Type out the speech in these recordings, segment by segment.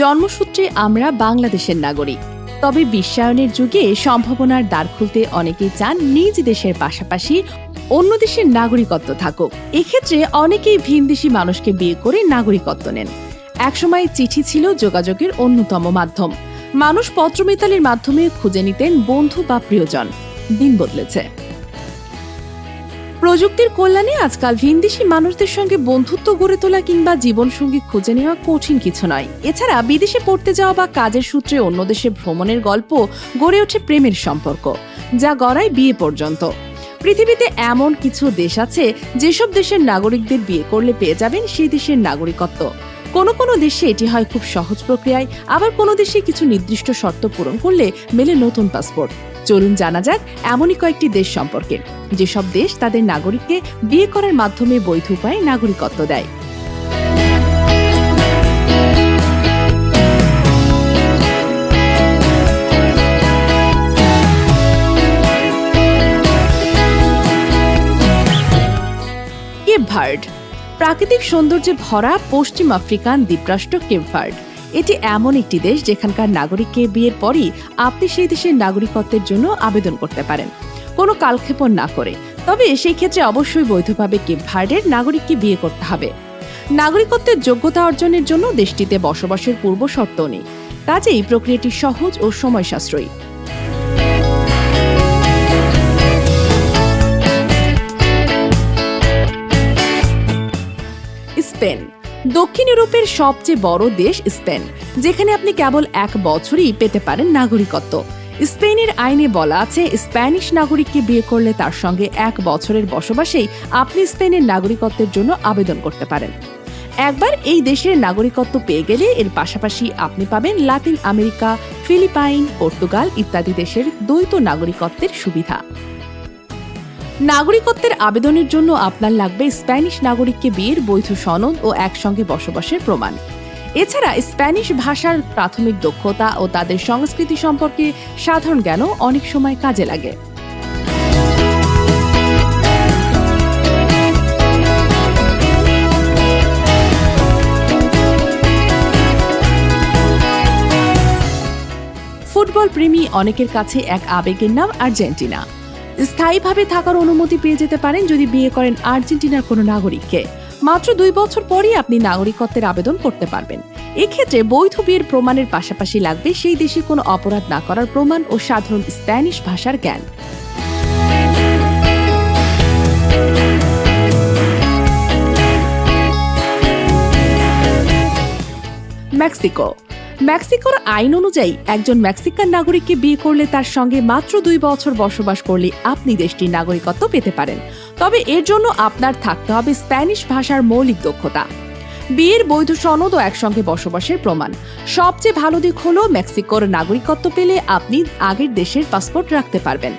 জন্মসূত্রে আমরা বাংলাদেশের নাগরিক। তবে বিশ্বায়নের যুগে সম্ভাবনার দ্বার খুলতে অনেকেই চান নিজ দেশের পাশাপাশি অন্য দেশের নাগরিকত্ব থাকুক। এক্ষেত্রে অনেকেই ভিনদেশি মানুষকে বিয়ে করে নাগরিকত্ব নেন। একসময় চিঠি ছিল যোগাযোগের অন্যতম মাধ্যম। মানুষ পত্রমিতালির মাধ্যমে খুঁজে নিতেন বন্ধু বা প্রিয়জন। দিন বদলেছে। প্রযুক্তির কল্যাণে আজকাল ভিনদেশি মানুষদের সঙ্গে বন্ধুত্ব গড়ে তোলা কিংবা জীবনসঙ্গী খুঁজে নেওয়া কঠিন কিছু নয়। এছাড়া বিদেশে পড়তে যাওয়া বা কাজের সূত্রে অন্য দেশে ভ্রমণের গল্প গড়ে ওঠে প্রেমের সম্পর্ক, যা গড়ায় বিয়ে পর্যন্ত। পৃথিবীতে এমন কিছু দেশ আছে, যেসব দেশের নাগরিকদের বিয়ে করলে পেয়ে যাবেন সেই দেশের নাগরিকত্ব। কোনো কোনো দেশে এটি হয় খুব সহজ প্রক্রিয়ায়, আবার কোনো দেশে কিছু নির্দিষ্ট শর্ত পূরণ করলে মেলে নতুন পাসপোর্ট। চলুন জানা যাক এমনই কয়েকটি দেশ সম্পর্কে, যেসব দেশ তাদের নাগরিককে বিয়ে করার মাধ্যমে বৈধ উপায়ে নাগরিকত্ব দেয়। ভার্ড প্রাকৃতিক সৌন্দর্যে ভরা পশ্চিম আফ্রিকান দ্বীপরাষ্ট্র কেপ ভার্ড এটি এমন একটি দেশ যেখানকার নাগরিককে বিয়ের পরই আপনি সেই দেশের নাগরিকত্বের জন্য আবেদন করতে পারেন। কোনো কালক্ষেপণ না করে। তবে সেই ক্ষেত্রে অবশ্যই বৈধভাবে কেপ ভার্ডের নাগরিককে বিয়ে করতে হবে। নাগরিকত্বের যোগ্যতা অর্জনের জন্য দেশটিতে বসবাসের পূর্ব শর্ত নেই। কাজেই প্রক্রিয়াটি সহজ ও সময় সাশ্রয়ী স্পেন। দক্ষিণ ইউরোপের সবচেয়ে বড় দেশ স্পেন, যেখানে আপনি কেবল এক বছরই পেতে পারেন নাগরিকত্ব। স্পেনের আইনে বলা আছে, স্প্যানিশ নাগরিককে বিয়ে করলে তার সঙ্গে এক বছরের বসবাসেই আপনি স্পেনের নাগরিকত্বের জন্য আবেদন করতে পারেন। একবার এই দেশের নাগরিকত্ব পেয়ে গেলে এর পাশাপাশি আপনি পাবেন লাতিন আমেরিকা, ফিলিপাইন, পর্তুগাল ইত্যাদি দেশের দ্বৈত নাগরিকত্বের সুবিধা। নাগরিকত্বের আবেদনের জন্য আপনার লাগবে স্প্যানিশ নাগরিককে বিয়ের বৈধ সনদ ও একসঙ্গে বসবাসের প্রমাণ। এছাড়া স্প্যানিশ ভাষার প্রাথমিক দক্ষতা ও তাদের সংস্কৃতি সম্পর্কে সাধারণ জ্ঞানও অনেক সময় কাজে লাগে। ফুটবল প্রেমী অনেকের কাছে এক আবেগের নাম আর্জেন্টিনা। স্থায়ীভাবে থাকার অনুমতি পেয়ে যেতে পারেন যদি বিয়ে করেন আর্জেন্টিনার কোনো নাগরিককে। মাত্র দুই বছর পরই আপনি নাগরিকত্বের আবেদন করতে পারবেন। এক্ষেত্রে বৈধ বিয়ের প্রমাণের পাশাপাশি লাগবে সেই দেশে কোনো অপরাধ না করার প্রমাণ ও সাধারণ স্প্যানিশ ভাষার জ্ঞান। মেক্সিকো মেক্সিকোর আইন অনুযায়ী একজন মেক্সিকান নাগরিককে বিয়ে করলে তার সঙ্গে মাত্র দুই বছর বসবাস করলে আপনি দেশটির নাগরিকত্ব পেতে পারেন। তবে এর জন্য আপনার থাকতে হবে স্প্যানিশ ভাষার মৌলিক দক্ষতা। বিয়ের বৈধ সনদ ও একসঙ্গে বসবাসের প্রমাণ। সবচেয়ে ভালো দিক হলো মেক্সিকোর নাগরিকত্ব পেলে আপনি আগের দেশের পাসপোর্ট রাখতে পারবেন।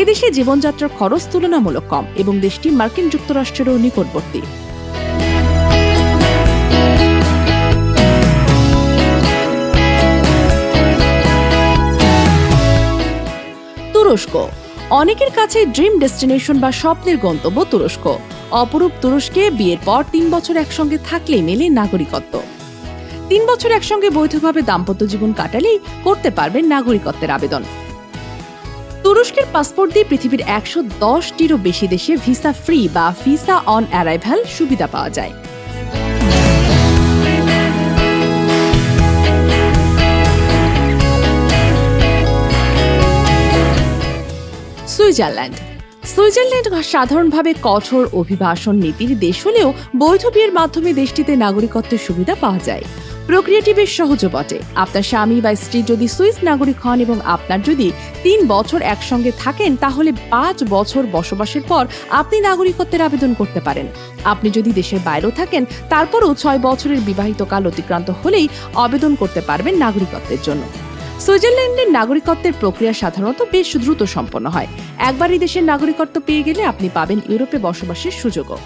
এদেশে জীবনযাত্রার খরচ তুলনামূলক কম এবং দেশটি মার্কিন যুক্তরাষ্ট্রেরও নিকটবর্তী। তুরস্ক। অনেকের কাছে ড্রিম ডেস্টিনেশন বা স্বপ্নের গন্তব্য তুরস্ক। অপরূপ তুরস্কে বিয়ের পর তিন বছর একসঙ্গে থাকলেই মেলে নাগরিকত্ব। তিন বছর একসঙ্গে বৈধভাবে দাম্পত্য জীবন কাটালেই করতে পারবেন নাগরিকত্বের আবেদন। তুরস্কের পাসপোর্ট দিয়ে পৃথিবীর একশো দশটিরও বেশি দেশে ভিসা ফ্রি বা ভিসা অন অ্যারাইভাল সুবিধা পাওয়া যায়। সুইজারল্যান্ড। সুইজারল্যান্ড সাধারণভাবে কঠোর অভিবাসন নীতির দেশ হলেও বৈধ বিয়ের মাধ্যমে দেশটিতে নাগরিকত্বের সুবিধা পাওয়া যায়। প্রক্রিয়াটি বেশ সহজও বটে। আপনার স্বামী বা স্ত্রী যদি সুইস নাগরিক হন এবং আপনার যদি তিন বছর একসঙ্গে থাকেন, তাহলে পাঁচ বছর বসবাসের পর আপনি নাগরিকত্বের আবেদন করতে পারেন। আপনি যদি দেশের বাইরেও থাকেন, তারপরও ছয় বছরের বিবাহিত কাল অতিক্রান্ত হলেই আবেদন করতে পারবেন নাগরিকত্বের জন্য। সুইজারল্যান্ডের নাগরিকত্বের প্রক্রিয়া সাধারণত বেশ দ্রুত সম্পন্ন হয়। একবার এই দেশের নাগরিকত্ব পেয়ে গেলে আপনি পাবেন ইউরোপে বসবাসের সুযোগও।